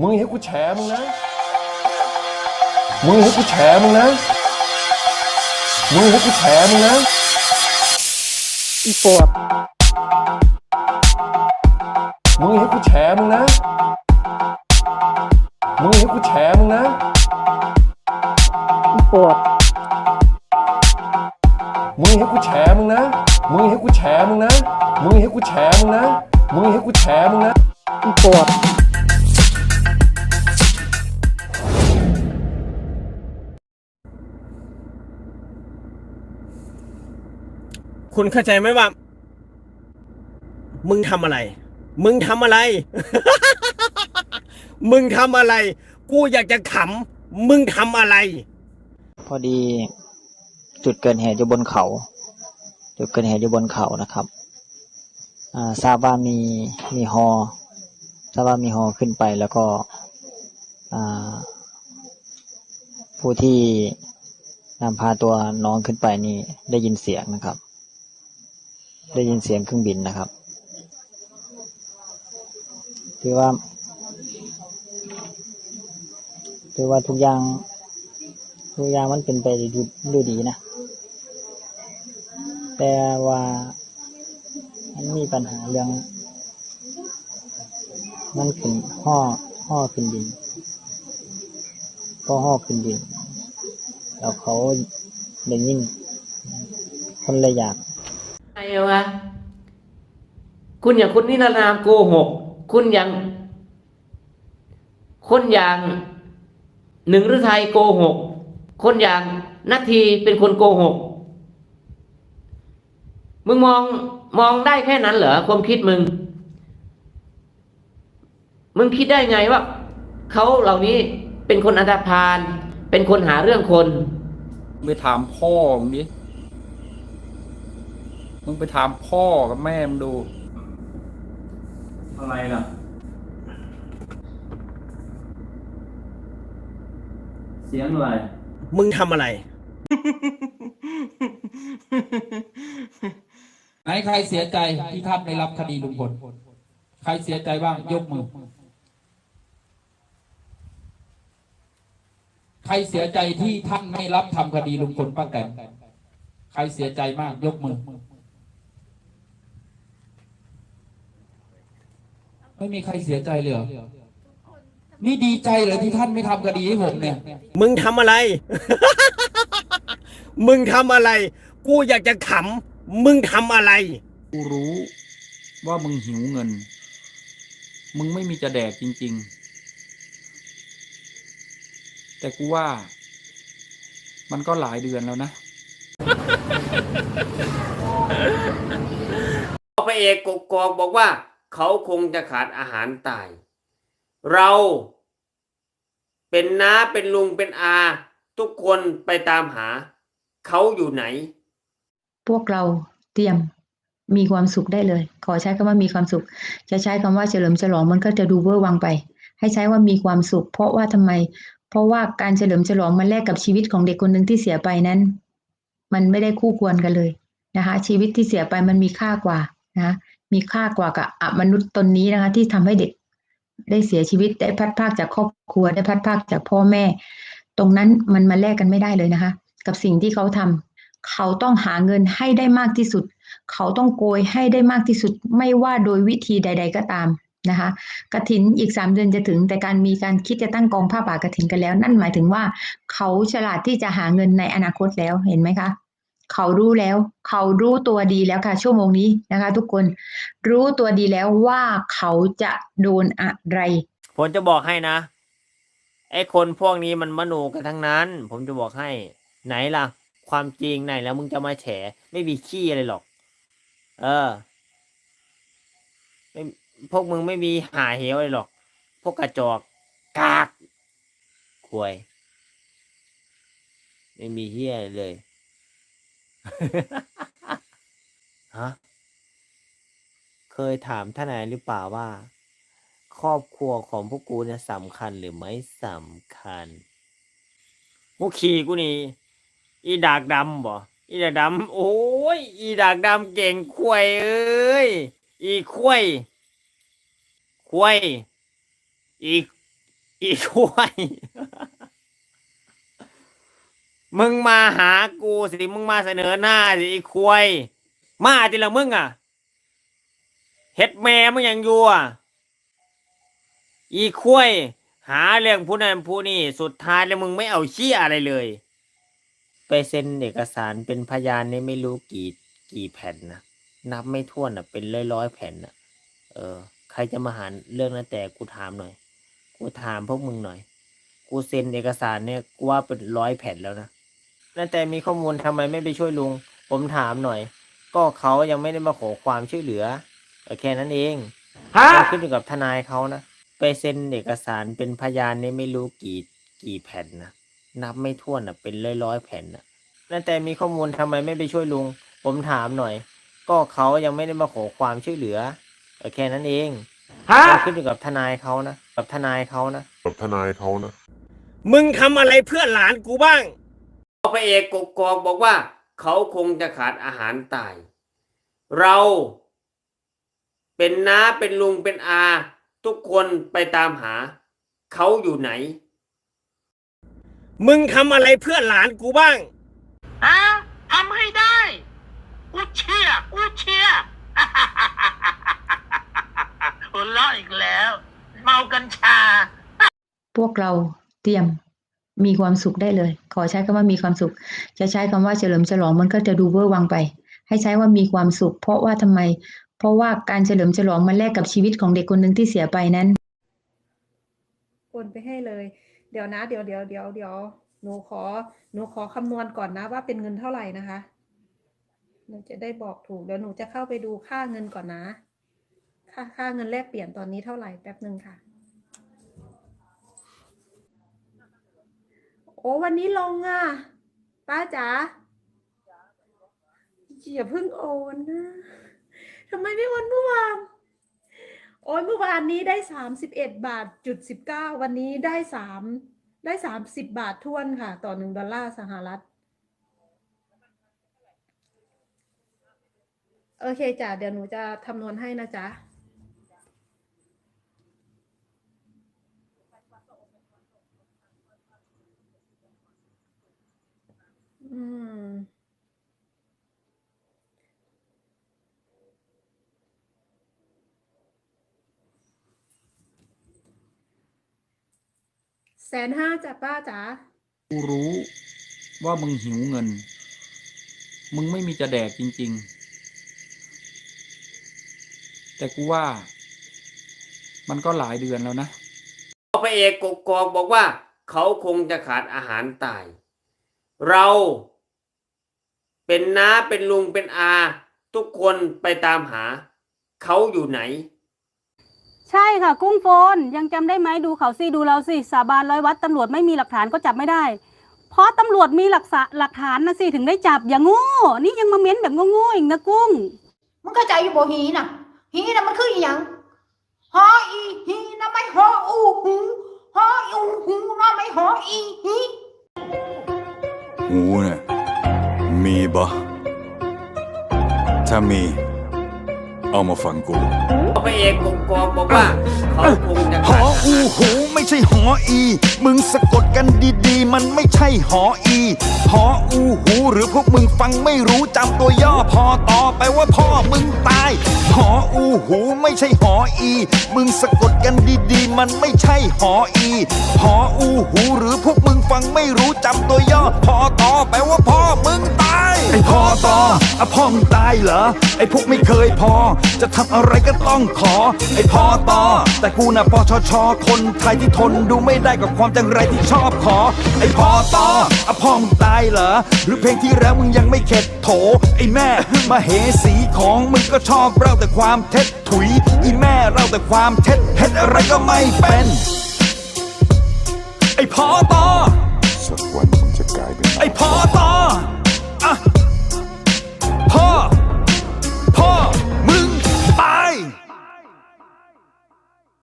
มึงให้กูแฉมึงนะ มึงให้กูแฉมึงนะ มึงให้กูแฉมึงนะ อีปวดมึงให้กูแฉมึงนะ มึงให้กูแฉมึงนะ อีปวดมึงให้กูแฉมึงนะ มึงให้กูแฉมึงนะ มึงให้กูแฉมึงนะ มึงให้กูแฉมึงนะ อีปวด คุณเข้าใจไหมว่า มึงทำอะไร มึงทำอะไร มึงทำอะไร กูอยากจะขำมึงทำอะไร พอดีจุดเกิดเหตุอยู่บนเขา จุดเกิดเหตุอยู่บนเขานะครับอ่าทราบว่ามีมีฮอทราบว่ามีฮอขึ้นไปแล้วก็อ่าผู้ที่นำพาตัวน้องขึ้นไปนี่ได้ยินเสียงนะครับ ได้ยินเสียงเครื่องบินนะครับคือว่าคือว่าทุกอย่างทุกอย่างมันเป็นไปด้วยด้วยดีนะ แต่ว่ามันมีปัญหาเรื่อง มันขึ้นห่อห่อขึ้นดินพอห่อขึ้นดิน แล้วเขาได้ยินคนเลยอยาก วะ คุณอย่างคุณนิรนามโกหก คุณอย่างคนอย่างหนึ่งฤทัยโกหก คนอย่างนาทีเป็นคนโกหก มึงมองมองได้แค่นั้นเหรอความคิดมึง มึงคิดได้ไงว่าเขาเหล่านี้เป็นคนอันธพาล เป็นคนหาเรื่องคนไปถามพ่อมึงดิ มึงไปถามพ่อกับแม่มึงดู อะไรล่ะ เสียงอะไร มึงทำอะไร ไหนใครเสียใจที่ท่านได้รับคดีลุงพล ใครเสียใจบ้างยกมือ ใครเสียใจที่ท่านไม่รับทำคดีลุงพลป้าแตนใครเสียใจมากยกมือ ไม่มีใครเสียใจเลยเหรอนี่ดีใจเหรอที่ท่านไม่ทำคดีให้ผมเนี่ย มึงทำอะไร มึงทำอะไร กูอยากจะขำ มึงทำอะไร กูรู้ว่ามึงหิวเงิน มึงไม่มีจะแดกจริง ๆ แต่กูว่า มันก็หลายเดือนแล้วนะพระเอกกกอกบอกว่า เขาคงจะขาดอาหารตาย เราเป็นน้าเป็นลุงเป็นอา ทุกคนไปตามหา เขาอยู่ไหน พวกเราเตรียมมีความสุขได้เลย ขอใช้คำว่ามีความสุข จะใช้คำว่าเฉลิมฉลองมันก็จะดูเวอร์วังไป ให้ใช้ว่ามีความสุข เพราะว่าทำไม เพราะว่าการเฉลิมฉลองมันแลกกับชีวิตของเด็กคนหนึ่งที่เสียไปนั้น มันไม่ได้คู่ควรกันเลยนะคะ ชีวิตที่เสียไปมันมีค่ากว่านะ มีค่ากว่ากับอมนุษย์ตนนี้นะคะ ที่ทำให้เด็กได้เสียชีวิตได้พัดพากจากครอบครัวได้พัดพากจากพ่อแม่ ตรงนั้นมันมาแลกกันไม่ได้เลยนะคะ กับสิ่งที่เขาทำเขาต้องหาเงินให้ได้มากที่สุด เขาต้องโกยให้ได้มากที่สุด ไม่ว่าโดยวิธีใด ๆ ก็ตามนะคะกระถินอีกสามเดือนจะถึง แต่การมีการคิดจะตั้งกองผ้าป่ากระถินกันแล้ว นั่นหมายถึงว่า เขาฉลาดที่จะหาเงินในอนาคตแล้วเห็นไหมคะ เขารู้แล้ว เขารู้ตัวดีแล้วค่ะ ชั่วโมงนี้นะคะ ทุกคนรู้ตัวดีแล้วว่าเขาจะโดนอะไร ผมจะบอกให้นะไอ้คนพวกนี้มันมโนกันทั้งนั้น ผมจะบอกให้ไหนล่ะ ความจริงไหนแล้วมึงจะมาแฉ ไม่มีขี้อะไรหรอก เออไม่พวกมึงไม่มีหาเหวอะไรหรอก พวกกระจอกกากควย ไม่มีเฮียเลย ฮะเคยถามท่านนายหรือเปล่าว่า ครอบครัวของพวกกูเนี่ยสำคัญหรือไม่สำคัญกูขี่กูนี่ อีดากดำบ่อีดากดำโอ้ยอีดากดำเก่งควยเอ้ยอีควยควยอีอีควย มึงมาหากูสิมึงมาเสนอหน้าสิอีควายมาทีละมึงอะเฮ็ดแม่มึงยังอยู่อะอีควายหาเรื่องผู้นั้นผู้นี้สุดท้ายแล้วมึงไม่เอาเชี่ยอะไรเลย ไปเซ็นเอกสารเป็นพยานนี่ไม่รู้กี่กี่แผ่นนะนับไม่ถ้วนอะ เป็นร้อยร้อยแผ่นอะ เออ ใครจะมาหาเรื่องนั้นแต่กูถามหน่อย กูถามพวกมึงหน่อย กูเซ็นเอกสารเนี่ยกูว่าเป็นร้อยแผ่นแล้วนะ นั่นแต่มีข้อมูลทำไมไม่ไปช่วยลุง ผมถามหน่อย ก็เขายังไม่ได้มาขอความช่วยเหลือเออแค่นั้นเองก็ขึ้นอยู่กับทนายเขานะ ไปเซ็นเอกสารเป็นพยานเนี่ยไม่รู้กี่กี่แผ่นนะนับไม่ถ้วนอะเป็นร้อยร้อยๆแผ่นนะนั่นแต่มีข้อมูลทำไมไม่ไปช่วยลุง ผมถามหน่อย ก็เขายังไม่ได้มาขอความช่วยเหลือเออแค่นั้นเองก็ขึ้นอยู่กับทนายเขานะกับทนายเขานะกับทนายเขานะมึงทำอะไรเพื่อหลานกูบ้าง พระเอกกกอกบอกว่า เขาคงจะขาดอาหารตาย เราเป็นน้าเป็นลุงเป็นอา ทุกคนไปตามหา เขาอยู่ไหน มึงทำอะไรเพื่อหลานกูบ้างฮะทำให้ได้ กูเชื่อกูเชื่อ หัวเราะอีกแล้ว เมากัญชา พวกเราเตรียม มีความสุขได้เลย ขอใช้คำว่ามีความสุข จะใช้คำว่าเฉลิมฉลองมันก็จะดูเวอร์วังไป ให้ใช้ว่ามีความสุข เพราะว่าทำไม เพราะว่าการเฉลิมฉลองมันแลกกับชีวิตของเด็กคนหนึ่งที่เสียไปนั้นโอนไปให้เลย เดี๋ยวนะ เดี๋ยวเดี๋ยวเดี๋ยวเดี๋ยวหนูขอหนูขอคำนวณก่อนนะว่าเป็นเงินเท่าไหร่นะคะหนูจะได้บอกถูกเดี๋ยวหนูจะเข้าไปดูค่าเงินก่อนนะ ค่าค่าเงินแลกเปลี่ยนตอนนี้เท่าไหร่แป๊บหนึ่งค่ะ อ้วันนี้ลงอะ ป้าจ๋าอย่าเพิ่งโอนนะทำไมไม่โอนเมื่อวาน โอนเมื่อวานนี้ได้สามสิบเอ็ดบาทจุดสิบเก้าวันนี้ได้สามได้สามสิบบาททวนค่ะ ต่อหนึ่งดอลลาร์สหรัฐ โอเคจ้ะเดี๋ยวหนูจะคำนวณให้นะจ๊ะ อืม แสนห้าจ้ะป้าจ๋ากูรู้ว่ามึงหิวเงิน มึงไม่มีจะแดกจริง ๆ แต่กูว่า มันก็หลายเดือนแล้วนะ พระเอกกกอกบอกว่า เขาคงจะขาดอาหารตาย เราเป็นน้าเป็นลุงเป็นอา ทุกคนไปตามหา เขาอยู่ไหน ใช่ค่ะ กุ้งโฟนยังจำได้ไหมดูเขาสิดูเราสิสาบานร้อยวัดตำรวจไม่มีหลักฐานก็จับไม่ได้ เพราะตำรวจมีหลักษะหลักฐานนะสิถึงได้จับอย่างโง่นี่ยังมาเม้นแบบโง่ๆอีกนะกุ้ง มึงเข้าใจอยู่บ่หีน่ะ หีน่ะมันคืออีหยังหออีหีน่ะไม่หออูหูหออูหูน่ะไม่หออีหี หูเนี่ยมีบ่ถ้ามี เอามาฟังกูพระเอกกกอกบอกว่าเขาคงจะหขาอดอูหูไม่ใช่หออี มึงสะกดกันดีๆ มันไม่ใช่หออีหออูหูหรือพวกมึงฟังไม่รู้จำตัวย่อพอต่อไปว่าพ่อมึงตายหออูหูไม่ใช่หออี มึงสะกดกันดีๆ มันไม่ใช่หออีหออูหูหรือพวกมึงฟังไม่รู้จำตัวย่อพอต่อไปว่าพ่อมึงตายไอพอต่ออะพ่อมึงตายเหรอไอพวกไม่เคยพอจะทำอะไรก็ต้องขอ ไอ้พอตอแต่กูน่ะปชช คนไทยที่ทนดูไม่ได้กับความจังไรที่ชอบขอ ไอ้พอตออะพ่อมึงตายเหรอ หรือเพลงที่แล้วมึงยังไม่เข็ดโถ ไอ้แม่มาเหสีของมึงก็ชอบเล่าแต่ความเท็จถุย อีแม่เล่าแต่ความเท็จเท็จอะไรก็ไม่เป็น ไอ้พอตอสักวันมึงจะกลายเป็นไอ้พอตออะ